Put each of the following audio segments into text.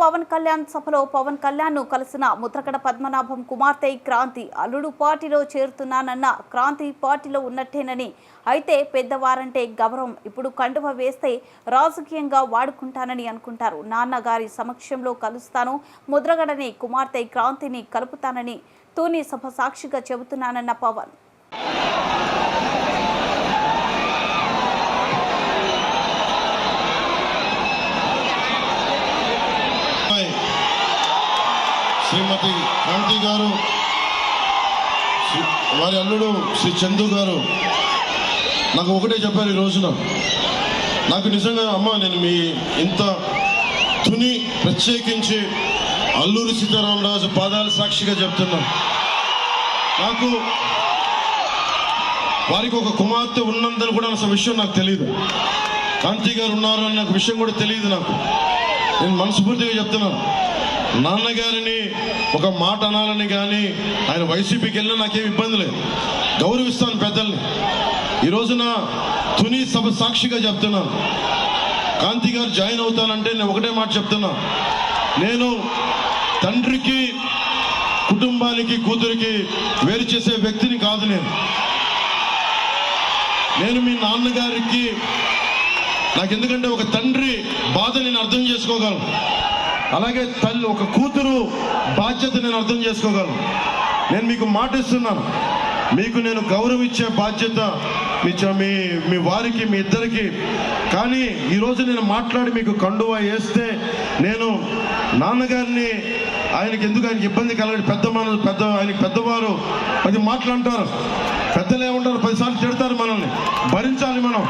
పవన్ కళ్యాణ్ సభలో పవన్ కళ్యాణ్ను కలిసిన ముద్రగడ పద్మనాభం కుమార్తె క్రాంతి అల్లుడు పార్టీలో చేరుతున్నానన్న క్రాంతి పార్టీలో ఉన్నట్టేనని. అయితే పెద్దవారంటే గౌరవం ఇప్పుడు కండువ వేస్తే రాజకీయంగా వాడుకుంటానని అనుకుంటారు. నాన్నగారి సమక్షంలో కలుస్తాను ముద్రగడని కుమార్తె క్రాంతిని కలుపుతానని తూని సభ సాక్షిగా చెబుతున్నానన్న పవన్. శ్రీమతి కాంతి గారు వారి అల్లుడు శ్రీ చందు గారు నాకు ఒకటే చెప్పారు ఈ రోజున. నాకు నిజంగా అమ్మ నేను మీ ఇంత తుని ప్రత్యేకించి అల్లూరి సీతారామరాజు పాదాల సాక్షిగా చెప్తున్నా. నాకు వారికి ఒక కుమార్తె ఉన్నందని కూడా అసలు విషయం నాకు తెలియదు కాంతి గారు ఉన్నారు నాకు విషయం కూడా తెలియదు నాకు. నేను మనస్ఫూర్తిగా చెప్తున్నాను. నాన్నగారిని ఒక మాట అనాలని కానీ ఆయన వైసీపీకి వెళ్ళినా నాకేం ఇబ్బంది లేదు. గౌరవిస్తాను పెద్దల్ని. ఈ రోజున తుని సభ సాక్షిగా చెప్తున్నాను. కాంతి గారు జాయిన్ అవుతానంటే నేను ఒకటే మాట చెప్తున్నా. నేను తండ్రికి కుటుంబానికి కూతురికి వేరు చేసే వ్యక్తిని కాదు నేను. నేను మీ నాన్నగారికి నాకు ఎందుకంటే ఒక తండ్రి బాధ నేను అర్థం చేసుకోగలను. అలాగే తల్లి ఒక కూతురు బాధ్యత నేను అర్థం చేసుకోగలను. నేను మీకు మాట ఇస్తున్నాను మీకు నేను గౌరవం ఇచ్చే బాధ్యత మీ మీ మీ వారికి మీ ఇద్దరికి. కానీ ఈరోజు నేను మాట్లాడి మీకు కండువా వేస్తే నేను నాన్నగారిని ఆయనకి ఎందుకు ఆయనకి ఇబ్బంది కలగదు పెద్ద మన పెద్ద ఆయనకి పెద్దవారు పది మాటలు అంటారు పెద్దలు ఏమంటారు పదిసార్లు తిడతారు మనల్ని. భరించాలి మనం.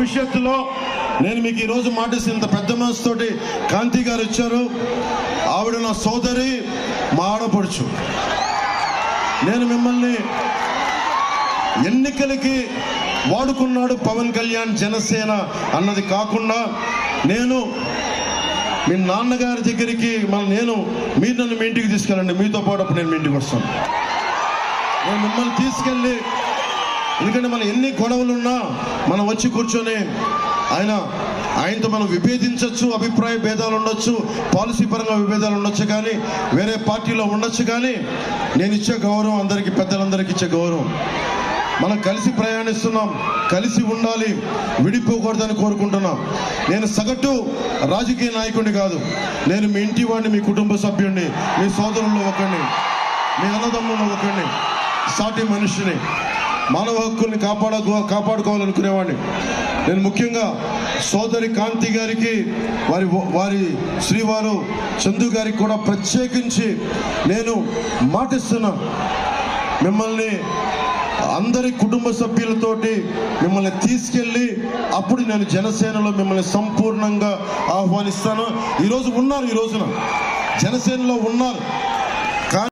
భవిష్యత్తులో నేను మీకు ఈరోజు మాటిస్తే ఇంత పెద్ద మనసుతోటి కాంతి గారు ఇచ్చారు ఆవిడ నా సోదరి మా ఆడపడుచు. నేను మిమ్మల్ని ఎన్నికలకి వాడుకున్నాడు పవన్ కళ్యాణ్ జనసేన అన్నది కాకుండా నేను మీ నాన్నగారి దగ్గరికి మన నేను మీరు నన్ను మీ ఇంటికి తీసుకెళ్ళండి. మీతో పాటు అప్పుడు నేను మీ ఇంటికి వస్తాను. నేను మిమ్మల్ని తీసుకెళ్ళి ఎందుకంటే మన ఎన్ని గొడవలున్నా మనం వచ్చి కూర్చొని ఆయన ఆయనతో మనం విభేదించవచ్చు అభిప్రాయ భేదాలు ఉండొచ్చు పాలసీ పరంగా విభేదాలు ఉండొచ్చు కానీ వేరే పార్టీలో ఉండొచ్చు కానీ నేను ఇచ్చే గౌరవం అందరికీ పెద్దలందరికీ ఇచ్చే గౌరవం. మనం కలిసి ప్రయాణిస్తున్నాం కలిసి ఉండాలి విడిపోకూడదని కోరుకుంటున్నాం. నేను సగటు రాజకీయ నాయకుడిని కాదు నేను మీ ఇంటి వాడిని మీ కుటుంబ సభ్యుడిని మీ సోదరుల్లో ఒకరిని మీ అన్నదమ్ముల్లో ఒకరిని సాటి మనిషిని. మానవ హక్కుల్ని కాపాడ కాపాడుకోవాలనుకునేవాడిని. నేను ముఖ్యంగా సోదరి కాంతి గారికి వారి వారి శ్రీవారు చందు గారికి కూడా ప్రత్యేకించి నేను మాటిస్తున్నా. మిమ్మల్ని అందరి కుటుంబ సభ్యులతోటి మిమ్మల్ని తీసుకెళ్ళి అప్పుడు నేను జనసేనలో మిమ్మల్ని సంపూర్ణంగా ఆహ్వానిస్తాను. ఈరోజు ఉన్నారు ఈ రోజున జనసేనలో ఉన్నారు.